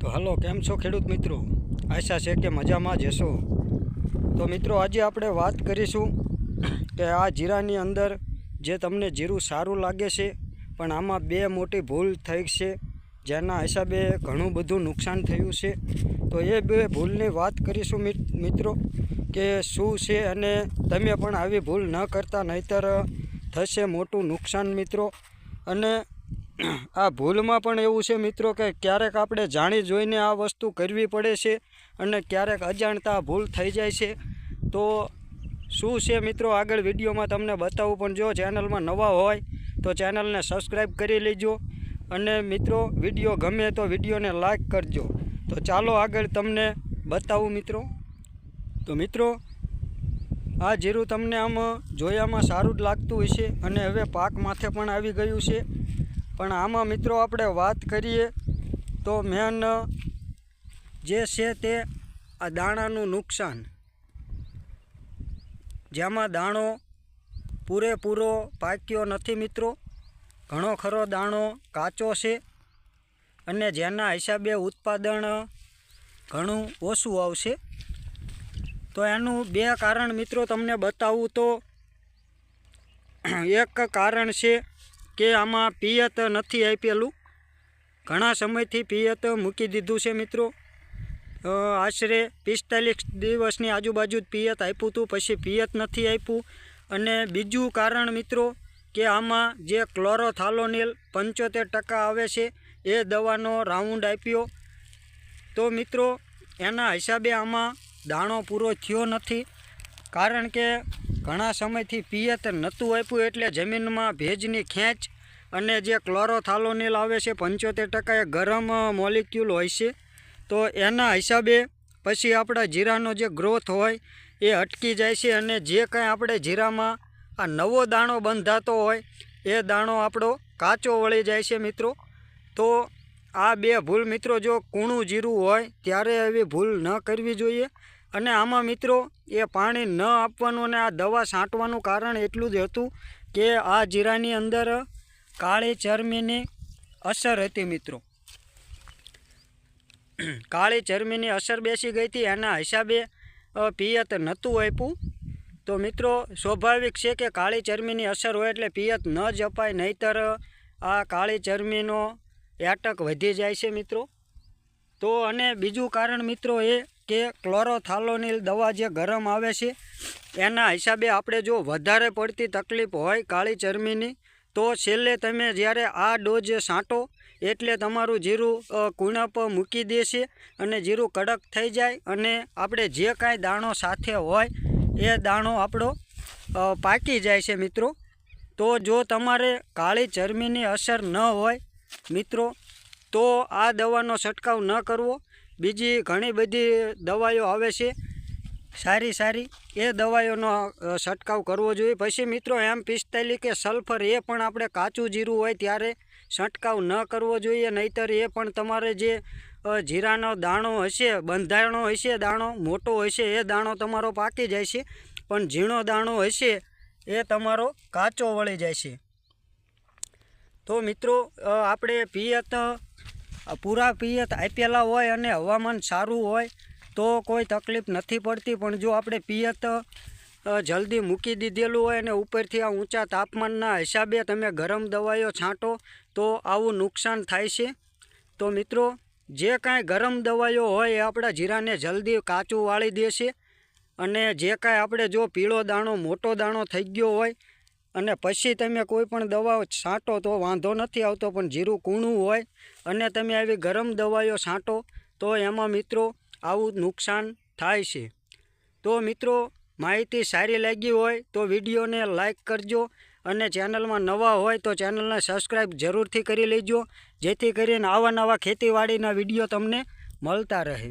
તો હલો, કેમ છો ખેડૂત મિત્રો? આશા છે કે મજામાં જ હશો. તો મિત્રો, આજે આપણે વાત કરીશું કે આ જીરાની અંદર જે તમને જીરું સારું લાગે છે, પણ આમાં બે મોટી ભૂલ થઈ છે, જેના હિસાબે ઘણું બધું નુકસાન થયું છે. તો એ બે ભૂલની વાત કરીશું મિત- મિત્રો, કે શું છે અને તમે પણ આવી ભૂલ ન કરતા, નહીતર થશે મોટું નુકસાન, મિત્રો. અને આ ભૂલમાં પણ એવું છે મિત્રો કે ક્યારેક આપણે જાણી જોઈને આ વસ્તુ કરવી પડે છે અને ક્યારેક અજાણતા ભૂલ થઈ જાય છે. તો શું છે મિત્રો આગળ વિડીયોમાં તમને બતાવું, પણ જો ચેનલમાં નવા હોય તો ચેનલને સબસ્ક્રાઈબ કરી લેજો અને મિત્રો વીડિયો ગમે તો વિડીયોને લાઈક કરજો. તો ચાલો આગળ તમને બતાવું મિત્રો. તો મિત્રો, આ જીરું તમને આમ જોયામાં સારું જ લાગતું હશે અને હવે પાક માથે પણ આવી ગયું છે. પણ આમાં મિત્રો આપણે વાત કરીએ તો મેન જે છે તે આ દાણાનું નુકસાન. જેમાં દાણો પૂરેપૂરો પાક્યો નથી મિત્રો. ઘણો ખરો દાણો કાચો છે અને જેના હિસાબે ઉત્પાદન ઘણું ઓછું આવશે. તો એનું બે કારણ મિત્રો તમને બતાવું તો, એક કારણ છે કે આમાં પિયત નથી આપેલું. ઘણા સમયથી પિયત મૂકી દીધું છે મિત્રો. આશરે પિસ્તાલીસ દિવસની આજુબાજુ જ પિયત આપ્યું હતું, પછી પિયત નથી આપ્યું. અને બીજું કારણ મિત્રો કે આમાં જે ક્લોરોથાલોનિલ પંચોતેર ટકા આવે છે, એ દવાનો રાઉન્ડ આપ્યો. તો મિત્રો, એના હિસાબે આમાં દાણો પૂરો થયો નથી. કારણ કે ઘણા સમયથી પિયત નહોતું આપ્યું એટલે જમીનમાં ભેજની ખેંચ અને જે ક્લોરોથાલોનિલ આવે છે, પંચોતેર ટકા એ ગરમ મોલિક્યુલ હોય છે. તો એના હિસાબે પછી આપણા જીરાનો જે ગ્રોથ હોય એ અટકી જાય છે અને જે કાંઈ આપણે જીરામાં આ નવો દાણો બંધાતો હોય એ દાણો આપણો કાચો વળી જાય છે મિત્રો. તો આ બે ભૂલ મિત્રો જો કૂણું જીરું હોય, ત્યારે એવી ભૂલ ન કરવી જોઈએ. અને આમાં મિત્રો, એ પાણી ન આપવાનું અને આ દવા છાંટવાનું કારણ એટલું જ હતું કે આ જીરાની અંદર કાળી ચરમીની અસર હતી મિત્રો. કાળી ચરમીની અસર બેસી ગઈ હતી, એના હિસાબે પિયત નહોતું આપ્યું. તો મિત્રો, સ્વાભાવિક છે કે કાળી ચરમીની અસર હોય એટલે પિયત ન જ અપાય, નહીતર, આ કાળી ચરમીનો એટક વધી જાય છે મિત્રો. તો અને બીજું કારણ મિત્રો એ કે ક્લોરોથાલોનિલ દવા જે ગરમ આવે છે, એના હિસાબે આપણે જો વધારે પડતી તકલીફ હોય કાળી ચરમીની તો છેલ્લે તમે જ્યારે આ ડોઝ છાંટો, એટલે તમારું જીરું કુણપ મૂકી દેશે અને જીરું કડક થઈ જાય અને આપણે જે કાંઈ દાણો સાથે હોય, એ દાણો આપણો પાકી જાય છે મિત્રો. તો જો તમારે કાળી ચરમીની અસર ન હોય મિત્રો, તો આ દવાનો છંટકાવ ન કરવો. બીજી ઘણી બધી દવાઓ આવે છે. સારી સારી. એ દવાઓનો છંટકાવ કરવો જોઈએ. પછી મિત્રો એમ પિસ્તાલી કે સલ્ફર એ પણ આપણે કાચું જીરું હોય ત્યારે છંટકાવ ન કરવો જોઈએ. નહીતર એ પણ તમારે જે જીરાનો દાણો હશે, બંધારણો હશે, દાણો મોટો હશે, એ દાણો તમારો પાકી જાય છે. પણ ઝીણો દાણો હશે, એ તમારો કાચો વળી જાય છે. તો મિત્રો આપણે પિયત પૂરા પિયત આપેલા હોય અને હવામાન સારું હોય તો કોઈ તકલીફ નથી પડતી. પણ જો આપણે પિયત જલ્દી મૂકી દીધેલું હોય અને ઉપરથી આ ઊંચા તાપમાનના હિસાબે તમે ગરમ દવાઈઓ છાંટો, તો આવું નુકસાન થાય છે. તો મિત્રો, જે કાંઈ ગરમ દવાઈઓ હોય એ આપણા જીરાને જલ્દી કાચું વાળી દેશે અને જે કાંઈ આપણે જો પીળો દાણો, મોટો દાણો થઈ ગયો હોય અને પછી તમે કોઈ પણ દવાઓ છાંટો તો વાંધો નથી આવતો, પણ જીરું કૂણું હોય અને તમે આવી ગરમ દવાઓ છાંટો તો એમાં મિત્રો આવું નુકસાન થાય છે. તો મિત્રો માહિતી સારી લાગી હોય તો વિડીયોને લાઇક કરજો અને ચેનલમાં નવા હોય તો ચેનલને સબસ્ક્રાઈબ જરૂરથી કરી લેજો, જેથી કરીને આવા નવા ખેતીવાડીના વીડિયો તમને મળતા રહે.